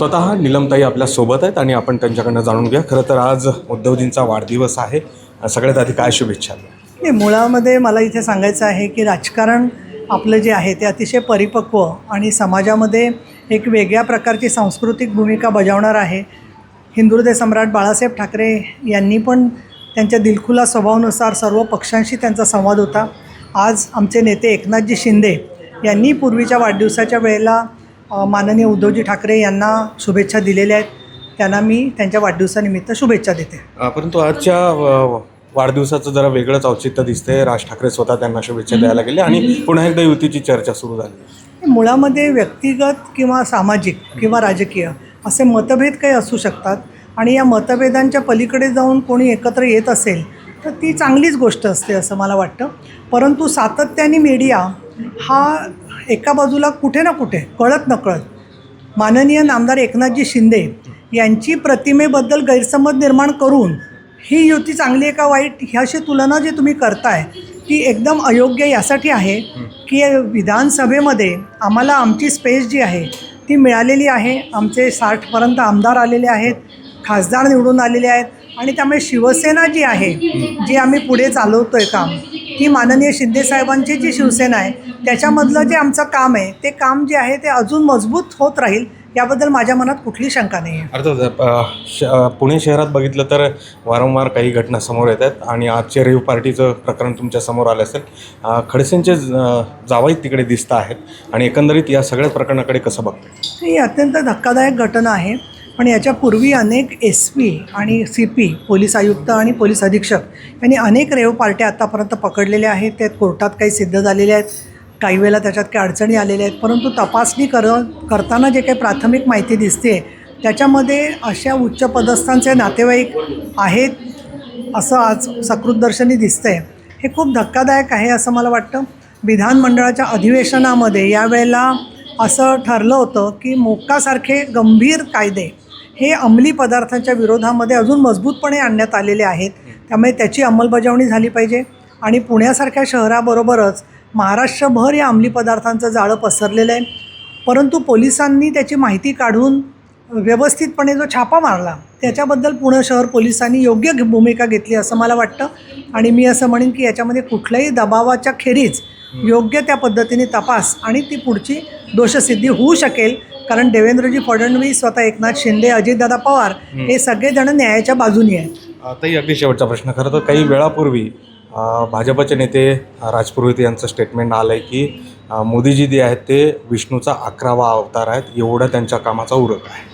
स्वतः निलमताई आपल्यासोबत आहेत आणि आपण त्यांच्याकडनं जाणून घ्या खरं तर आज उद्धवजींचा वाढदिवस आहे. सगळ्यात आधी काय शुभेच्छा नाही मुळामध्ये मला इथे सांगायचं आहे की राजकारण आपलं जे आहे ते अतिशय परिपक्व आणि समाजामध्ये एक वेगळ्या प्रकारची सांस्कृतिक भूमिका बजावणार आहे. हिंदुहृदय सम्राट बाळासाहेब ठाकरे यांनी पण त्यांच्या दिलखुला स्वभावानुसार सर्व पक्षांशी त्यांचा संवाद होता. आज आमचे नेते एकनाथजी शिंदे यांनी पूर्वीच्या वाढदिवसाच्या वेळेला माननीय उद्धवजी ठाकरे यांना शुभेच्छा दिलेल्या आहेत. त्यांना मी त्यांच्या वाढदिवसानिमित्त शुभेच्छा देते. परंतु आजच्या वाढदिवसाचं जरा वेगळंच औचित्य दिसतंय. राज ठाकरे स्वतः त्यांना शुभेच्छा द्यायला गेले आणि पुन्हा एकदा युतीची चर्चा सुरू झाली. मुळामध्ये व्यक्तिगत किंवा सामाजिक किंवा राजकीय असे मतभेद काही असू शकतात आणि या मतभेदांच्या पलीकडे जाऊन कोणी एकत्र येत असेल तर ती चांगलीच गोष्ट असते असं मला वाटतं. परंतु सातत्याने मीडिया हा एका बाजूला कुठे ना कुठे कळत नकळत माननीय नामदार एकनाथजी शिंदे यांची प्रतिमेबद्दल गैरसमज निर्माण करून ही युती चांगली आहे का वाईट ह्याशी तुलना जी तुम्ही करताय ती एकदम अयोग्य यासाठी आहे की विधानसभेमध्ये आम्हाला आमची स्पेस जी आहे ती मिळालेली आहे. आमचे साठपर्यंत आमदार आलेले आहेत खासदार निवडून आलेले आहेत आणि त्यामुळे शिवसेना जी आहे जी आम्ही पुढे चालवतो आहे काम ती माननीय शिंदेसाहेबांची जी शिवसेना आहे त्याच्यामधलं जे आमचं काम आहे ते काम जे आहे ते अजून मजबूत होत राहील याबद्दल माझ्या मनात कुठली शंका नाही आहे. अर्थात पुणे शहरात बघितलं तर वारंवार काही घटना समोर येत आहेत आणि आजचे रेव्ह पार्टीचं प्रकरण तुमच्यासमोर आलं असेल. खडसेंचे जावई तिकडे दिसत आहेत आणि एकंदरीत या सगळ्या प्रकरणाकडे कसं बघतो ही अत्यंत धक्कादायक घटना आहे. पण याच्यापूर्वी अनेक एस पी आणि सी पी पोलीस आयुक्त आणि पोलीस अधीक्षक यांनी अनेक रेव पार्ट्या आत्तापर्यंत पकडलेल्या आहेत. त्या कोर्टात काही सिद्ध झालेल्या आहेत. काही वेळेला त्याच्यात काही अडचणी आलेल्या आहेत. परंतु तपासणी कर करताना जे काही प्राथमिक माहिती दिसते त्याच्यामध्ये अशा उच्च पदस्थांचे नातेवाईक आहेत असं आज सकृतदर्शनी दिसतंय. हे खूप धक्कादायक आहे असं मला वाटतं. विधानमंडळाच्या अधिवेशनामध्ये यावेळेला असं ठरलं होतं की मोक्कासारखे गंभीर कायदे हे अंमली पदार्थांच्या विरोधामध्ये अजून मजबूतपणे आणण्यात आलेले आहेत. त्यामुळे त्याची अंमलबजावणी झाली पाहिजे. आणि पुण्यासारख्या शहराबरोबरच महाराष्ट्रभर या अंमली पदार्थांचं जाळं पसरलेलं आहे. परंतु पोलिसांनी त्याची माहिती काढून व्यवस्थितपणे जो छापा मारला त्याच्याबद्दल पुणे शहर पोलिसांनी योग्य भूमिका घेतली असं मला वाटतं. आणि मी असं म्हणेन की याच्यामध्ये कुठल्याही दबावाच्या खेरीज योग्य त्या पद्धतीने तपास आणि ती पुढची दोषसिद्धी होऊ शकेल. कारण देवेंद्रजी फडणवीस स्वतः एकनाथ शिंदे अजितदादा पवार हे सगळेजण न्यायाच्या बाजूनी आहेत. आताही अगदी शेवटचा प्रश्न. खरं तर काही वेळापूर्वी भाजपचे नेते अ, राज पुरोहित यांचं स्टेटमेंट आलं आहे की मोदीजी जे आहेत ते विष्णूचा अकरावा अवतार आहेत. एवढा त्यांच्या कामाचा उरक आहे.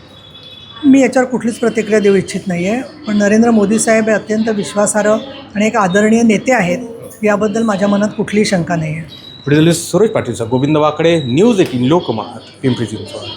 मी याच्यावर कुठलीच प्रतिक्रिया देऊ इच्छित नाही आहे पण नरेंद्र मोदी साहेब हे अत्यंत विश्वासार्ह आणि एक आदरणीय नेते आहेत याबद्दल माझ्या मनात कुठलीही शंका नाही आहे पुढे सुरेश पाटीलचा गोविंद वाकडे न्यूज एटीन लोकमत पिंपरी चिंचवड.